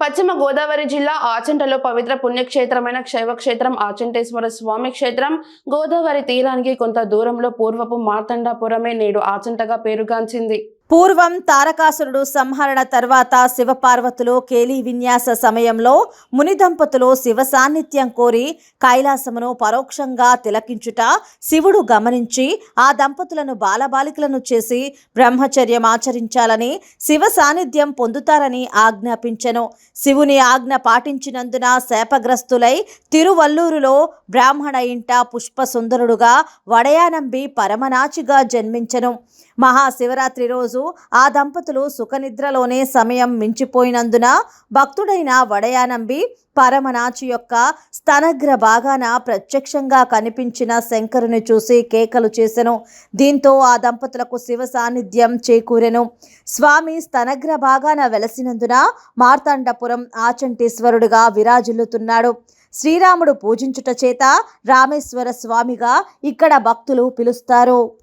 పశ్చిమ గోదావరి జిల్లా ఆచంటలో పవిత్ర పుణ్యక్షేత్రమైన క్షైవక్షేత్రం ఆచంటేశ్వర స్వామి క్షేత్రం. గోదావరి తీరానికి కొంత దూరంలో పూర్వపు మార్తండాపురమే నేడు ఆచంటగా పేరుగాంచింది. పూర్వం తారకాసురుడు సంహరణ తర్వాత శివపార్వతులు కేలి విన్యాస సమయంలో ముని దంపతులు శివ సాన్నిధ్యం కోరి కైలాసమును పరోక్షంగా తిలకించుట శివుడు గమనించి ఆ దంపతులను బాలబాలికలను చేసి బ్రహ్మచర్యం ఆచరించాలని శివ సాన్నిధ్యం పొందుతారని ఆజ్ఞాపించెను. శివుని ఆజ్ఞ పాటించినందున శాపగ్రస్తులై తిరువల్లూరులో బ్రాహ్మణ ఇంట పుష్పసుందరుడుగా వడయానంబి పరమనాచిగా జన్మించెను. మహాశివరాత్రి రోజు ఆ దంపతులు సుఖనిద్రలోనే సమయం మించిపోయినందున భక్తుడైన వడయానంబి పరమనాచి యొక్క స్తనగ్ర భాగాన ప్రత్యక్షంగా కనిపించిన శంకరుని చూసి కేకలు చేసెను. దీంతో ఆ దంపతులకు శివ సాన్నిధ్యం చేకూరెను. స్వామి స్తనగ్ర భాగాన వెలసినందున మార్తాండపురం ఆచంటేశ్వరుడుగా విరాజిల్లుతున్నాడు. శ్రీరాముడు పూజించుట చేత రామేశ్వర స్వామిగా ఇక్కడ భక్తులు పిలుస్తారు.